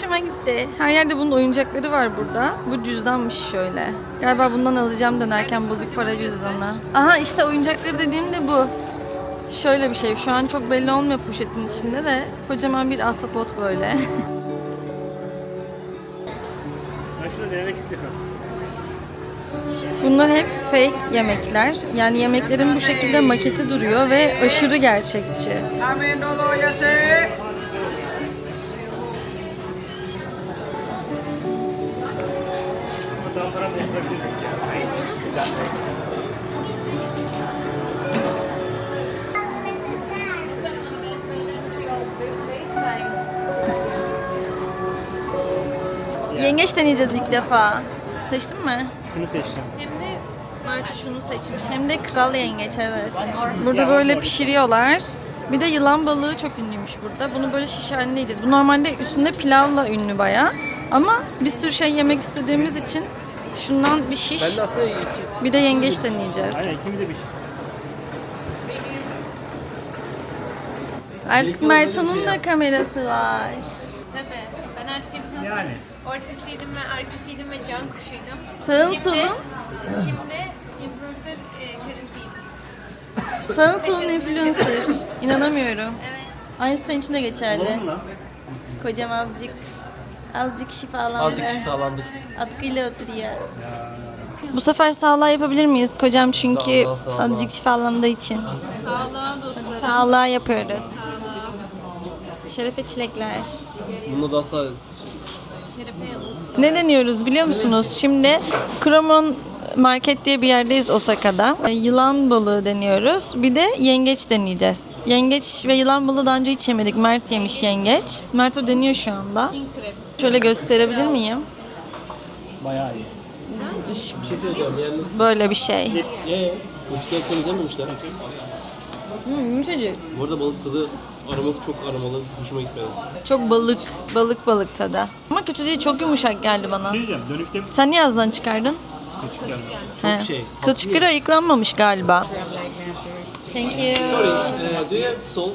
hoşuma gitti. Her yerde bunun oyuncakları var burada. Bu cüzdanmış şöyle. Galiba bundan alacağım dönerken bozuk para cüzdanı. Aha işte oyuncakları dediğim de bu. Şöyle bir şey. Şu an çok belli olmuyor poşetin içinde de. Kocaman bir ahtapot böyle. Ben şunu denemek istiyorum. Bunlar hep fake yemekler. Yani yemeklerin bu şekilde maketi duruyor ve aşırı gerçekçi. Yengeç deneyeceğiz ilk defa. Seçtin mi? Şunu seçtim. Hem de Marta şunu seçmiş. Hem de kral yengeç evet. Burada böyle pişiriyorlar. Bir de yılan balığı çok ünlüymüş burada. Bunu böyle şiş halinde yiyeceğiz. Bu normalde üstünde pilavla ünlü baya. Ama bir sürü şey yemek istediğimiz için şundan bir şiş, Ben de aslında bir de yengeç deneyeceğiz. Aynen ikimiz de bir şey. Artık Merton'un da kamerası var. Tabii. Ben artık influencer Yani. ortasıydım ve arkasıydım ve can kuşuydum. Sağın Şimdi- solun, Şimdi influencer e, karısıyım. sağın solun influencer. İnanamıyorum. Evet. Aynısı senin için de geçerli. Kocam azıcık azıcık şifalandı. Azıcık şifalandık. Atkıyla oturuyor. Bu sefer sağlığa yapabilir miyiz? Kocam çünkü Sağlığa, sağlığa. azıcık şifalandığı için. Sağlığa dostlarım. Sağlığa yapıyoruz. Şerefe çilekler. Bunu da asla. Ne deniyoruz biliyor musunuz? Şimdi Kromon Market diye bir yerdeyiz Osaka'da. E, Yılan balığı deniyoruz. Bir de yengeç deneyeceğiz. Yengeç ve yılan balığı daha önce hiç yemedik. Mert yemiş yengeç. Mert o deniyor şu anda. King. Şöyle gösterebilir miyim? Bayağı iyi. bir şey söyleyeceğim. Yani Böyle bir şey. ye. Uçta ekranı yememişler. Hmm, yumuşacık. Bu arada balık tadı aroması çok aromalı. Hoşuma gitmedi. Çok balık, balık balık tadı. Ama kötü değil, çok yumuşak geldi bana. Ne diyeceğim? Dönüşte Sen niye ağzından çıkardın? küçük geldi. He. şey, Kılçıkları ayıklanmamış galiba. Thank you. Sorry, uh, do you have salt?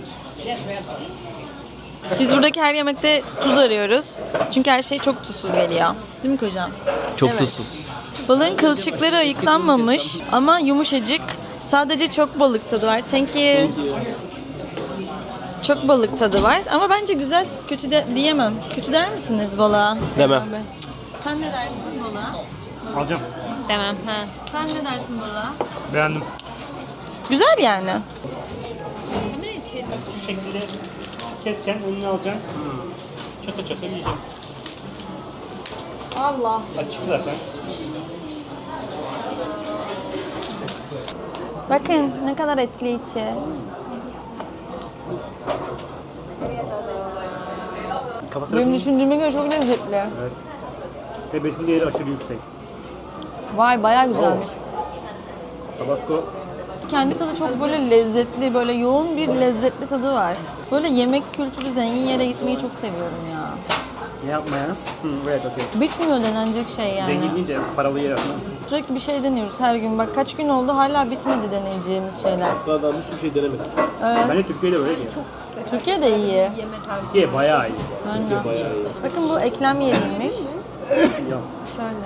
Biz buradaki her yemekte tuz arıyoruz. Çünkü her şey çok tuzsuz geliyor. Değil mi kocam? Çok Evet. tuzsuz. Balığın kılçıkları ayıklanmamış ama yumuşacık. Sadece çok balık tadı var. Thank you. Çok balık tadı var ama bence güzel. Kötü de diyemem. Kötü der misiniz balığa? Demem. Sen ne dersin balığa? Alacağım. Demem. Ha. Sen ne dersin balığa? Beğendim. Güzel yani. Kamera içeri. Şu şekilde keseceksin, önüne alacaksın. Çata çata yiyeceğim. Allah. Açık zaten. Bakın ne kadar etli içi. Benim tarafının düşündüğüme göre çok lezzetli. ve besin değeri aşırı yüksek. Vay bayağı güzelmiş. Tabasco Kendi tadı çok böyle lezzetli, böyle yoğun bir lezzetli tadı var. Böyle yemek kültürü zengin yere gitmeyi çok seviyorum ya. ne yapmaya? Hı, evet okey. Bitmiyor denenecek şey yani. Zengin deyince paralı yer. Sürekli bir şey deniyoruz her gün. Bak kaç gün oldu hala bitmedi deneyeceğimiz şeyler. Daha daha bir sürü şey denemedim. Evet. Bence Türkiye'de böyle değil. Türkiye de iyi. Türkiye bayağı iyi. Aynen. Bayağı iyi. Bakın bu eklem yenilmiş. Ya, Şöyle.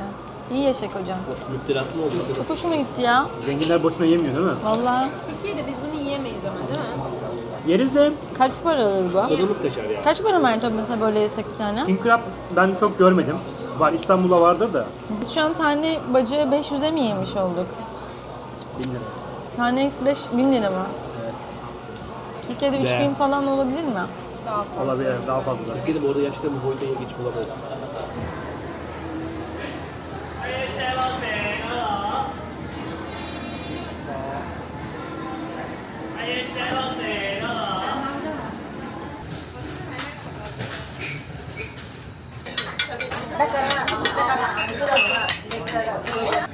İyi yaşak hocam. Müptelası mı oldu? Çok hoşuma gitti ya. zenginler boşuna yemiyor değil mi? Vallahi. Türkiye'de biz bunu yiyemeyiz ama değil mi? Yeriz de Kaç para alır bu? Tadımız kaçar ya. Kaç para Mert abi mesela böyle yesek bir tane? king crab ben çok görmedim. Var İstanbul'da vardır da. Biz şu an tane bacağı 500'e mi yemiş olduk? Bilmiyorum. Tanesi 5000 lira mı? Türkiye'de 3000 Değer. falan olabilir mi? Olabilir daha fazla. Türkiye'de bu arada gerçekten bu boyuta だから、だから、だから。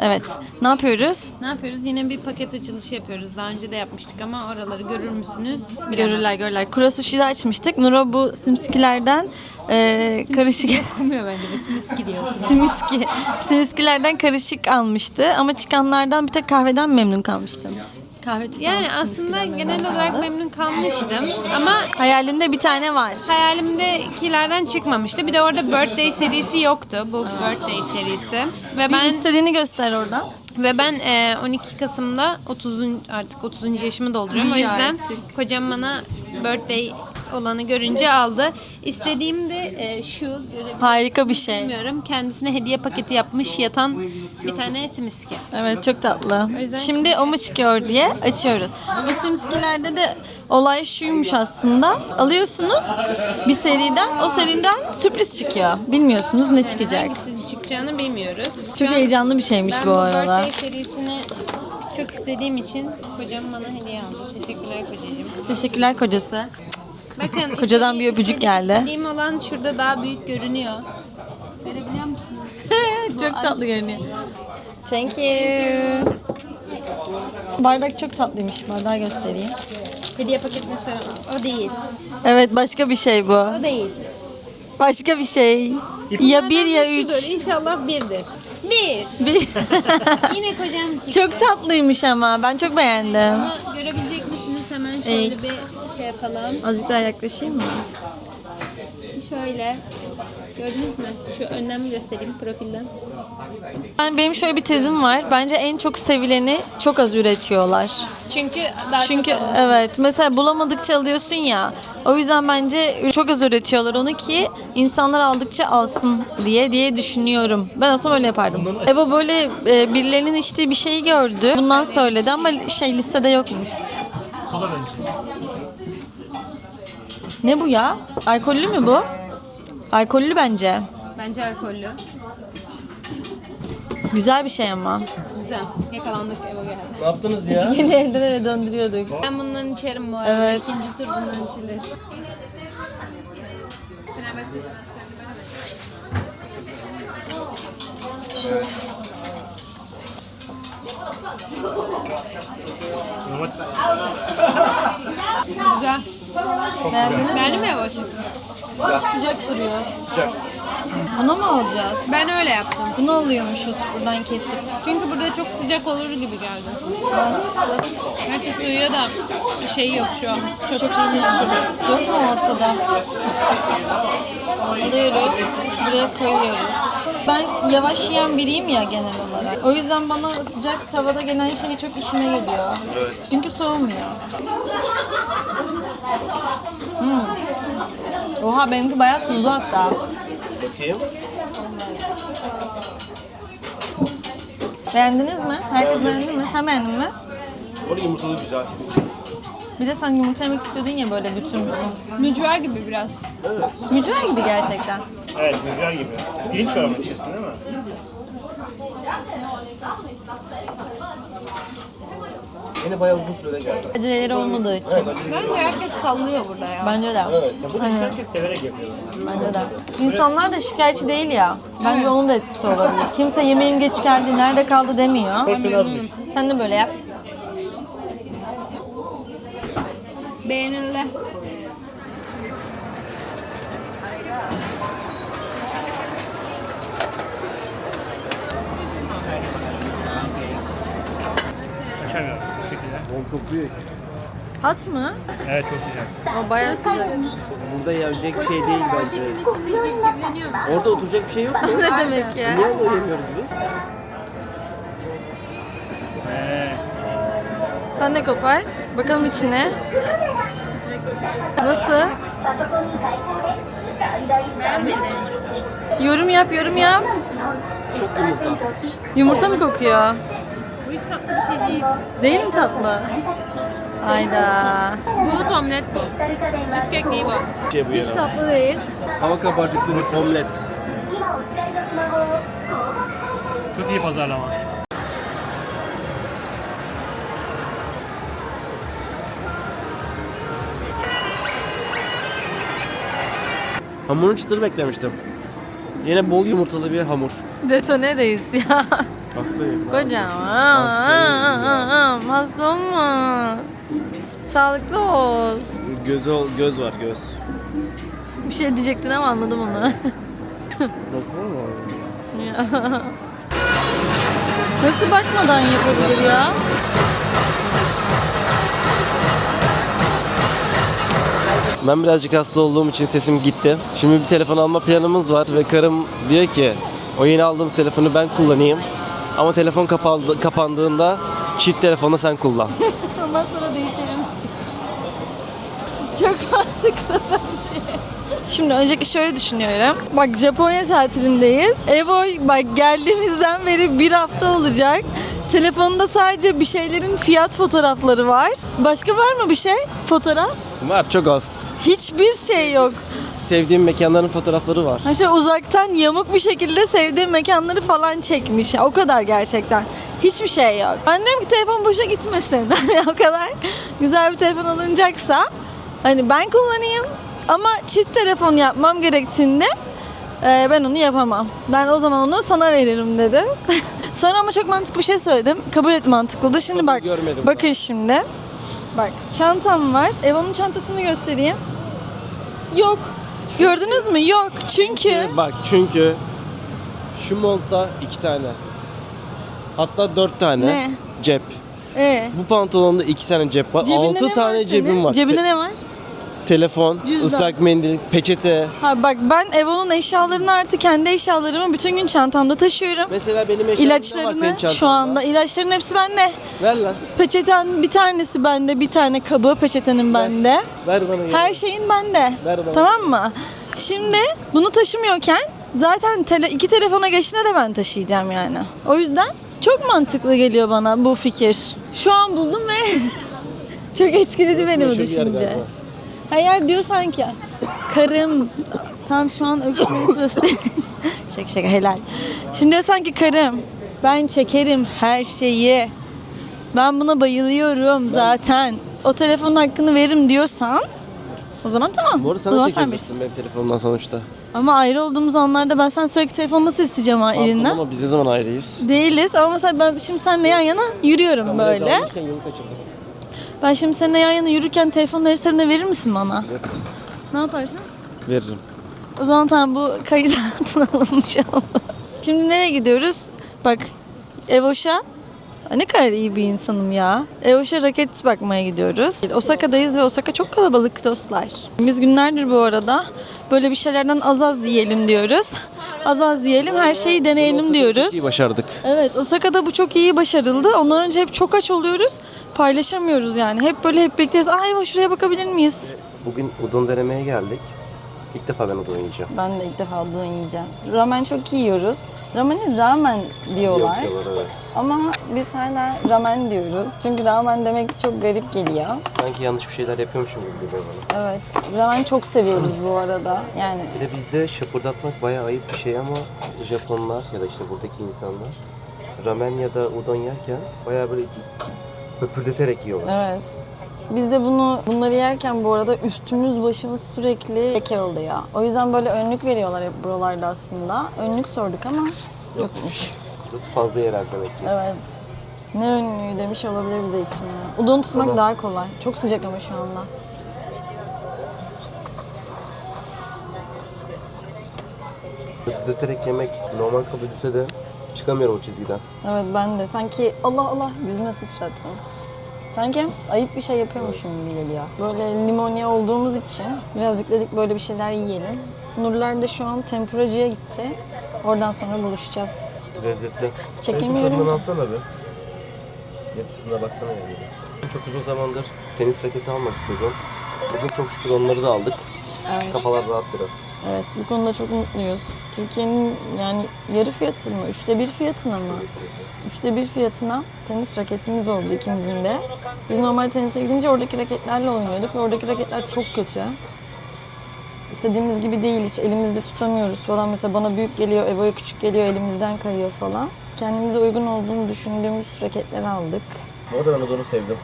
Evet. Ne yapıyoruz? Ne yapıyoruz? Yine bir paket açılışı yapıyoruz. Daha önce de yapmıştık ama oraları görür müsünüz? Görürler görürler. Kura sushi'de açmıştık. Nuro bu simskilerden e, karışık... Okumuyor bence bu simiski diyor. Simiski. Simiskilerden karışık almıştı ama çıkanlardan bir tek kahveden memnun kalmıştım. Kahve Yani aslında genel olarak memnun kalmıştım ama Hayalinde bir tane var. hayalimdekilerden çıkmamıştı. Bir de orada birthday serisi yoktu. Bu birthday serisi. Ve Bir ben istediğini göster oradan. ve ben e, 12 Kasım'da 30 artık 30. yaşımı dolduruyorum. O İyi yüzden artık. kocam bana birthday olanı görünce aldı. İstediğim de e, şu Harika bir şey. Bilmiyorum. Kendisine hediye paketi yapmış yatan bir tane simiski. Evet çok tatlı. Şimdi o mu çıkıyor diye açıyoruz. Bu simskilerde de olay şuymuş aslında. Alıyorsunuz bir seriden o seriden sürpriz çıkıyor. Bilmiyorsunuz ne çıkacak. Çıkacağını bilmiyoruz. Şu Çok an heyecanlı bir şeymiş ben bu bu arada. birthday serisini çok istediğim için kocam bana hediye aldı. Teşekkürler kocacığım. Teşekkürler kocası. Bakın Kocadan bir öpücük geldi. İstediğim olan şurada daha büyük görünüyor. Görebiliyor musunuz? çok tatlı görünüyor. Thank you. Bardak çok tatlıymış. Bardağı göstereyim. Hediye paketini sevmem. O değil. Evet başka bir şey bu. O değil. Başka bir şey. Ya bir ya üç. Şudur, İnşallah birdir. Bir. Bir. Yine kocam çıktı. çok tatlıymış ama. Ben çok beğendim. Ama görebilecek misiniz? Hemen şöyle Ey. bir şey yapalım. Azıcık daha yaklaşayım mı? Şöyle. Gördünüz mü? Şu önden mi göstereyim profilden? Ben benim şöyle bir tezim var. Bence en çok sevileni çok az üretiyorlar. Çünkü daha Çünkü çok evet mesela bulamadıkça alıyorsun ya. O yüzden bence çok az üretiyorlar onu ki insanlar aldıkça alsın diye diye düşünüyorum. Ben olsam öyle yapardım. Eva böyle e, birilerinin içtiği bir şeyi gördü. Bundan söyledi ama şey listede yokmuş. Benim. Ne bu ya? Alkollü mü bu? Alkollü bence. Bence alkollü. Güzel bir şey ama. Güzel. Yakalandık eve geldi. Ne yaptınız ya? Yeni evden eve döndürüyorduk. Ben bundan içerim bu arada. Evet. İkinci tur bundan içilir. Normal Güzel. Beğendiniz mi? Beğendin mi Yavaş? Sıcak duruyor. Sıcak. Bunu mu alacağız? Ben öyle yaptım. Bunu alıyormuşuz buradan kesip. Çünkü burada çok sıcak olur gibi geldi. Herkes uyuyor da bir şey yok şu an. Çok, Çok sıcak. Yok mu ortada? Alıyoruz. Buraya koyuyoruz. Ben yavaş yiyen biriyim ya genel olarak. O yüzden bana sıcak tavada gelen şey çok işime geliyor. Evet. Çünkü soğumuyor. Hmm. Oha benimki bayağı tuzlu hatta. Bakayım. Beğendiniz mi? Herkes beğendi mi? Sen beğendin mi? Orada yumurtalı güzel. Bir de sen yumurta yemek istiyordun ya böyle bütün bütün. Mücver gibi biraz. Evet. Mücver gibi gerçekten. Evet, güzel gibi. Pirinç çorba içiyorsun değil mi? Yine bayağı uzun sürede geldi. Aceleleri olmadığı için. Bence herkes sallıyor burada ya. Bence de. Evet. Bunu herkes severek yapıyor. Bence de. İnsanlar da şikayetçi değil ya. Bence onun da etkisi olabilir. Kimse yemeğin geç geldi, nerede kaldı demiyor. Porsiyon azmış. Sen de böyle yap. Beğenildi. Oğlum çok büyük. Hat mı? Evet çok sıcak. O bayağı sıcak. Burada yenecek bir şey değil bence. İçinde civcivleniyormuş. Orada oturacak bir şey yok mu? ne demek ya? Niye orada yemiyoruz biz? Ee, Sen de kopar. Bakalım içine. Nasıl? Beğenmedim. Yorum yap, yorum yap. Çok yumurta. Yumurta mı kokuyor? Tatlı bir şey değil. Değil mi tatlı? Hayda. Bulut omlet bu. Cheesecake değil bu. Şey bu Hiç ya. tatlı değil. Hava kabarcıklı bir omlet. çok iyi pazarlama. Hamurun çıtır beklemiştim. Yine bol yumurtalı bir hamur. Detone reis ya. Hastayım. Kocam. Hastayım. Hasta olma. Sağlıklı ol. Göz, ol, göz var göz. Bir şey diyecektin ama anladım onu. Doktor mu? Ya. Nasıl bakmadan yapabilir ya? Ben birazcık hasta olduğum için sesim gitti. Şimdi bir telefon alma planımız var ve karım diyor ki o yeni aldığım telefonu ben kullanayım. Ama telefon kapandı, kapandığında çift telefonu sen kullan. Ondan sonra değişelim. Çok mantıklı bence. Şimdi öncelikle şöyle düşünüyorum. Bak Japonya tatilindeyiz. Evo bak geldiğimizden beri bir hafta olacak. Telefonda sadece bir şeylerin fiyat fotoğrafları var. Başka var mı bir şey? Fotoğraf? Var çok az. Hiçbir şey yok. Sevdiğim mekanların fotoğrafları var. Ha şöyle uzaktan yamuk bir şekilde sevdiğim mekanları falan çekmiş. O kadar gerçekten. Hiçbir şey yok. Ben diyorum ki telefon boşa gitmesin. O kadar güzel bir telefon alınacaksa hani ben kullanayım ama çift telefon yapmam gerektiğinde e, ben onu yapamam. Ben o zaman onu sana veririm dedim. Sonra ama çok mantıklı bir şey söyledim. Kabul et mantıklı. Şimdi Kabul bak. görmedim. Bakın şimdi. Bak çantam var. Evo'nun çantasını göstereyim. Yok. Gördünüz mü? Yok. Çünkü Bak çünkü şu montta iki tane. Hatta dört tane Ne? cep. ee, Bu pantolonda iki tane cep var. cebinde Altı ne tane var cebim senin? var. Cebinde ne var? Telefon, Cüzdan. ıslak mendil, peçete. Ha bak ben Evo'nun eşyalarını artık kendi eşyalarımı bütün gün çantamda taşıyorum. Mesela benim eşyalarım var senin çantanda? şu anda ilaçların hepsi bende. Ver lan. Peçeten bir tanesi bende, bir tane kabı peçetenin bende. Ver bana. ya. Her şeyin bende. Ver bana. Tamam mı? Şimdi bunu taşımıyorken zaten tele, iki telefona geçtiğinde de ben taşıyacağım yani. O yüzden çok mantıklı geliyor bana bu fikir. Şu an buldum ve çok etkiledi beni bu meşhur bir yer düşünce. galiba. Eğer diyor sanki karım tam şu an öksürmenin sırası değil. şaka şaka helal. Şimdi diyor sanki karım ben çekerim her şeyi. Ben buna bayılıyorum zaten. O telefonun hakkını veririm diyorsan o zaman tamam. Bu arada o sana zaman sen çekebilirsin benim telefonumdan sonuçta. Ama ayrı olduğumuz anlarda ben sen sürekli telefon nasıl isteyeceğim ha Pardon elinden? Ama biz ne zaman ayrıyız? Değiliz ama mesela ben şimdi seninle yan yana yürüyorum böyle. Yolu kaçırdım. Ben şimdi seninle yan yana yürürken telefonları eserine verir misin bana? Ne yaparsın? Veririm. O zaman tamam bu kayıt altına alınmış oldu. Şimdi nereye gidiyoruz? Bak Evoş'a ne kadar iyi bir insanım ya. Evoş'a raket bakmaya gidiyoruz. Osaka'dayız ve Osaka çok kalabalık dostlar. Biz günlerdir bu arada böyle bir şeylerden az az yiyelim diyoruz. Az az yiyelim her şeyi deneyelim diyoruz. İyi başardık. Evet Osaka'da bu çok iyi başarıldı. Ondan önce hep çok aç oluyoruz. Paylaşamıyoruz yani. Hep böyle hep bekliyoruz. Ay Evo şuraya bakabilir miyiz? Bugün udon denemeye geldik. İlk defa ben udon yiyeceğim. Ben de ilk defa udon yiyeceğim. Ramen çok iyi yiyoruz. Ramen'i ramen diyorlar. Yok diyorlar, evet. Ama biz hala ramen diyoruz. Çünkü ramen demek çok garip geliyor. Sanki yanlış bir şeyler yapıyormuşum gibi geliyor bana. Evet. Ramen çok seviyoruz bu arada. Yani Bir de bizde şapırdatmak bayağı ayıp bir şey ama Japonlar ya da işte buradaki insanlar ramen ya da udon yerken bayağı böyle höpürdeterek yiyorlar. evet. Biz de bunu bunları yerken bu arada üstümüz başımız sürekli leke oluyor. O yüzden böyle önlük veriyorlar hep buralarda aslında. Önlük sorduk ama yokmuş. Burası fazla yerel demek ki. Evet. Ne önlüğü demiş olabilir bize içine. Udon tutmak daha kolay. Çok sıcak ama şu anda. Höpürdeterek yemek normal kabul edilse de çıkamıyorum o çizgiden. Evet ben de sanki Allah Allah yüzüme sıçrattım. Sanki ayıp bir şey yapıyormuşum gibi geliyor. Böyle limoniye olduğumuz için birazcık dedik böyle bir şeyler yiyelim. Nurlar da şu an tempuracıya gitti. Oradan sonra buluşacağız. Lezzetli. Çekemiyorum. Tadından alsana bir. Tadına baksana yani. Çok uzun zamandır tenis raketi almak istiyordum. Bugün çok şükür onları da aldık. Evet. Kafalar rahat biraz. Evet bu konuda çok mutluyuz. Türkiye'nin yani yarı fiyatı mı? Üçte bir fiyatına mı? Üçte bir fiyatına tenis raketimiz oldu ikimizin de. Biz normal tenise gidince oradaki raketlerle oynuyorduk ve oradaki raketler çok kötü. İstediğimiz gibi değil hiç elimizde tutamıyoruz falan. Mesela bana büyük geliyor, Evo'ya küçük geliyor, elimizden kayıyor falan. Kendimize uygun olduğunu düşündüğümüz raketleri aldık. Bu arada ben Udon'u sevdim.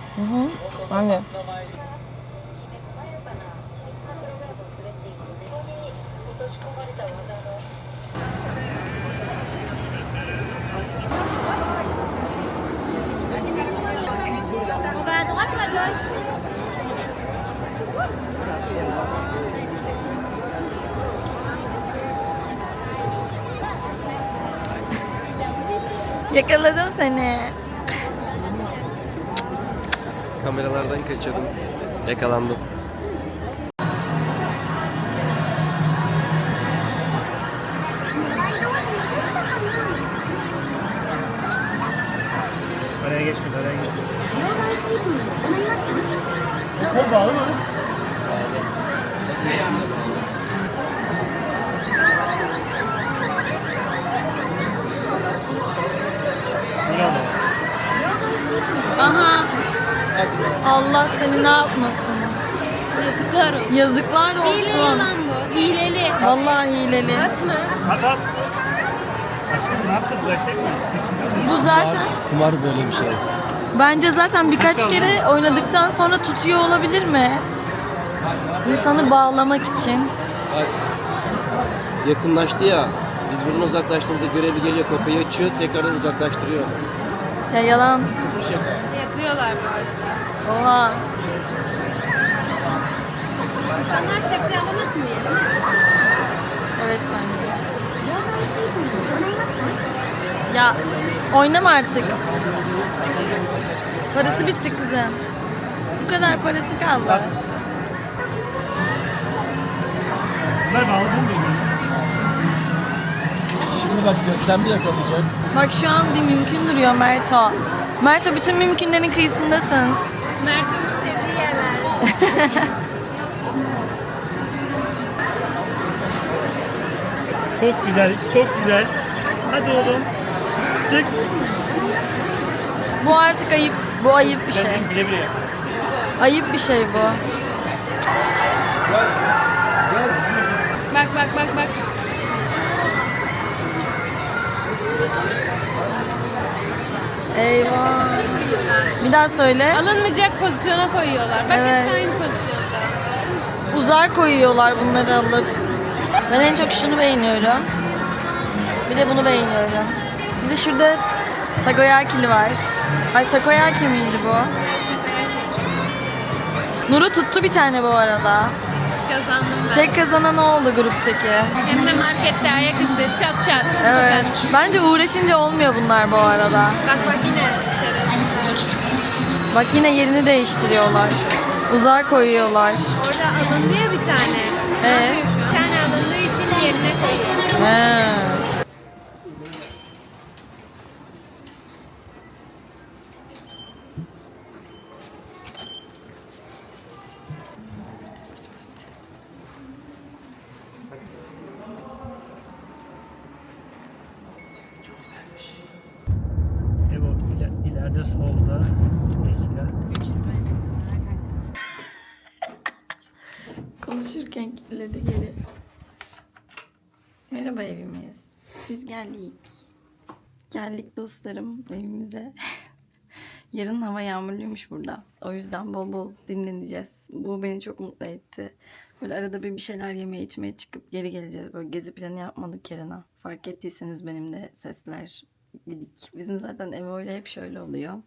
Ben de. Yakaladım seni. Kameralardan kaçıyordum. Yakalandım. Seni ne yapmasın? Yazıklar olsun. Yazıklar Hileli olsun. lan bu. Hileli. Vallahi hileli. Atma. At at. Aşkım ne yaptın? Bırakacak mı? Bu zaten Kumar böyle bir şey. bence zaten birkaç kere oynadıktan sonra tutuyor olabilir mi? İnsanı bağlamak için. Bak, yakınlaştı ya. Biz buradan uzaklaştığımızda görevli geliyor kapıyı açıyor tekrardan uzaklaştırıyor. Ya yalan. Sıfır şaka. Yapıyorlar bu arada. Oha. İnsanlar tekrarlamasın diye değil mi? Evet bence. Ya oynama artık. Parası bitti kızın. Bu kadar parası kaldı. Bunlar bağlı değil mi? Şimdi bak gökten bir yakalayacak. Bak şu an bir mümkün duruyor Merto. Merto bütün mümkünlerin kıyısındasın. Mert onun sevdiği yerler. Çok güzel, çok güzel. Hadi oğlum. Sık. Bu artık ayıp. Bu ayıp bir şey. Ben bile bile. Ayıp bir şey bu. Bak bak bak bak. Eyvah. Bir daha söyle. Alınmayacak pozisyona koyuyorlar. Bak Evet. hepsi aynı pozisyonda. Uzağa koyuyorlar bunları alıp. Ben en çok şunu beğeniyorum. Bir de bunu beğeniyorum. Bir de şurada takoyaki'li var. Ay takoyaki miydi bu? Nuru tuttu bir tane bu arada. Kazandım ben. Tek kazanan o oldu gruptaki. Hem de markette ayaküstü çat çat. Evet. Bence uğraşınca olmuyor bunlar bu arada. Bak bak yine. Bak yine yerini değiştiriyorlar. Uzağa koyuyorlar. Orada alındı ya bir tane. Ee? Bir tane alındığı için yerine koyuyor. He. Konuşurken kilitledi geri. Merhaba evimiz. Biz geldik. Geldik dostlarım evimize. Yarın hava yağmurluymuş burada. O yüzden bol bol dinleneceğiz. Bu beni çok mutlu etti. Böyle arada bir bir şeyler yemeye içmeye çıkıp geri geleceğiz. Böyle gezi planı yapmadık Kerena. Fark ettiyseniz benim de sesler gidik. Bizim zaten ev öyle hep şöyle oluyor.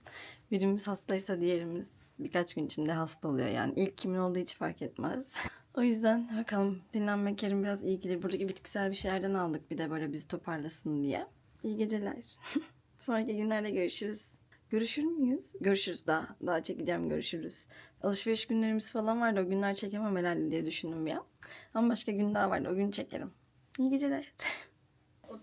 Birimiz hastaysa diğerimiz birkaç gün içinde hasta oluyor. Yani ilk kimin olduğu hiç fark etmez. O yüzden bakalım dinlenmek yarın biraz iyi gelir. Buradaki bitkisel bir şeylerden aldık bir de böyle bizi toparlasın diye. İyi geceler. Sonraki günlerde görüşürüz. Görüşür müyüz? Görüşürüz daha. Daha çekeceğim görüşürüz. Alışveriş günlerimiz falan vardı. O günler çekemem herhalde diye düşündüm ya. Ama başka gün daha vardı. O gün çekerim. İyi geceler.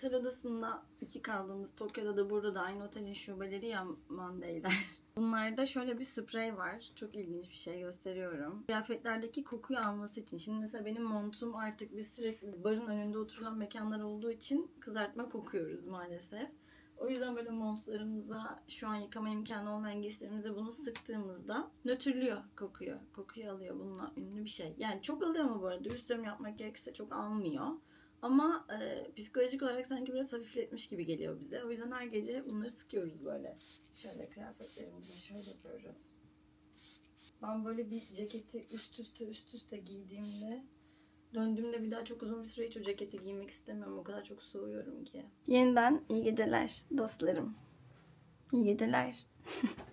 Otel odasında iki kaldığımız Tokyo'da da burada da aynı otelin şubeleri ya Monday'ler. Bunlarda şöyle bir sprey var. Çok ilginç bir şey gösteriyorum. Kıyafetlerdeki kokuyu alması için. Şimdi mesela benim montum artık biz sürekli barın önünde oturulan mekanlar olduğu için kızartma kokuyoruz maalesef. O yüzden böyle montlarımıza şu an yıkama imkanı olmayan giysilerimize bunu sıktığımızda nötrlüyor kokuyor. Kokuyu alıyor bununla ünlü bir şey. Yani çok alıyor ama bu arada yorum yapmak gerekirse çok almıyor. Ama e, psikolojik olarak sanki biraz hafifletmiş gibi geliyor bize. O yüzden her gece bunları sıkıyoruz böyle. Şöyle kıyafetlerimizi şöyle yapıyoruz. Ben böyle bir ceketi üst üste üst üste giydiğimde döndüğümde bir daha çok uzun bir süre hiç o ceketi giymek istemiyorum. O kadar çok soğuyorum ki. Yeniden iyi geceler dostlarım. İyi geceler.